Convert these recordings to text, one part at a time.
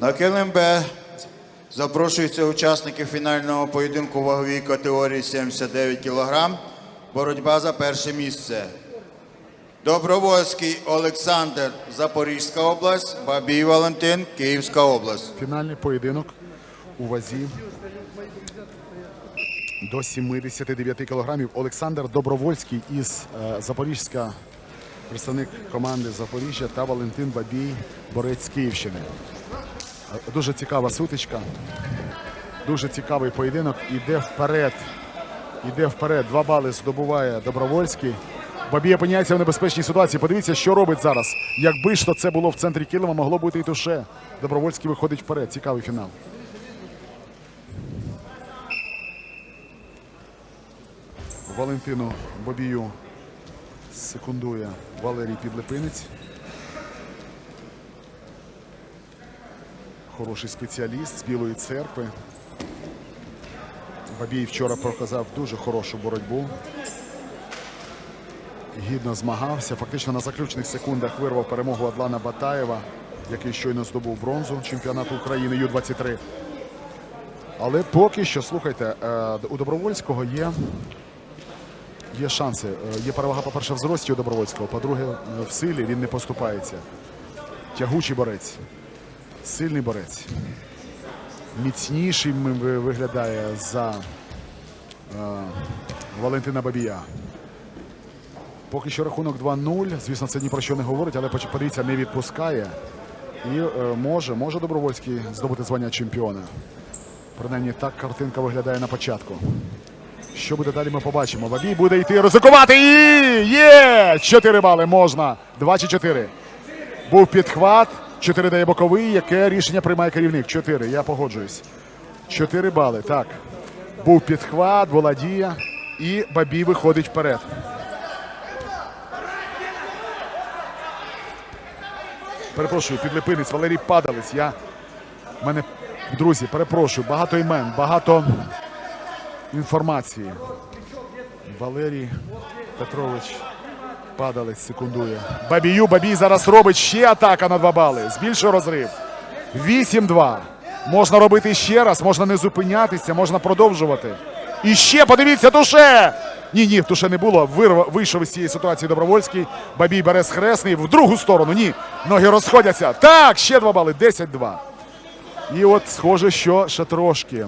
На килим запрошуються учасники фінального поєдинку ваговій категорії 79 кг. Боротьба за перше місце. Добровольський Олександр, Запорізька область, Бабій Валентин, Київська область. Фінальний поєдинок у вазі до 79 кілограмів. Олександр Добровольський із е, Запорізька, представник команди Запоріжжя та Валентин Бабій, борець Київщини. Дуже цікава сутичка. Дуже цікавий поєдинок. Іде вперед. Іде вперед. Два бали здобуває Добровольський. Бабій опиняється в небезпечній ситуації. Подивіться, що робить зараз. Якби ж то це було в центрі Килима, могло бути і туше. Добровольський виходить вперед. Цікавий фінал. Валентину Бабію секундує Валерій Підлепинець. Хороший спеціаліст з Білої церкви. Бабій вчора показав дуже хорошу боротьбу. Гідно змагався. Фактично на заключних секундах вирвав перемогу Адлана Батаєва, який щойно здобув бронзу чемпіонату України Ю-23. Але поки що, слухайте, е, у Добровольського є, є шанси. Е, Є перевага, по-перше, в зрості у Добровольського, по-друге, в силі він не поступається. Тягучий борець, сильний борець. Міцніший виглядає за е, Валентина Бабія. Поки що рахунок 2-0. Звісно, це ні про що не говорить, але подивіться, не відпускає. І е, може, може Добровольський здобути звання чемпіона. Принаймні так картинка виглядає на початку. Що буде далі, ми побачимо. Бабій буде йти ризикувати. І є! Чотири бали можна. Два чи чотири. Був підхват. Чотири дає боковий. Яке рішення приймає керівник? Чотири. Я погоджуюсь. Чотири бали. Так. Був підхват, була дія. І Бабій виходить вперед. Перепрошую, підлипинець Валерій Падалець. Я мене, друзі, перепрошую, багато імен, багато інформації. Валерій Петрович Падалець секундує. Бабію, Бабій зараз робить ще атака на два бали. Збільшує розрив. 8-2. Можна робити ще раз, можна не зупинятися, можна продовжувати. І ще подивіться, туше! Ні, ні, туше не було. Вирва, вийшов із цієї ситуації Добровольський. Бабій бере схресний в другу сторону. Ні. Ноги розходяться. Так, ще два бали. 10-2. І от схоже, що ще трошки.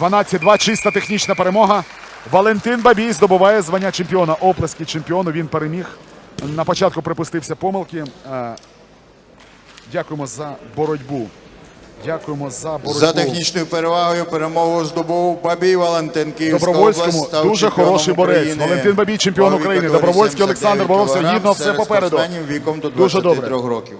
12-2, чиста технічна перемога. Валентин Бабій здобуває звання чемпіона. Оплески чемпіону. Він переміг. На початку припустився помилки. Е, Дякуємо за боротьбу. Дякуємо за боротьбу. За технічною перевагою перемогу здобув Бабій Валентин, Київська Добровольському область. став дуже хороший борець. України. Валентин Бабій чемпіон України. Добровольський Олександр боровся гідно, все попереду. віком до Дуже добре. 23 років.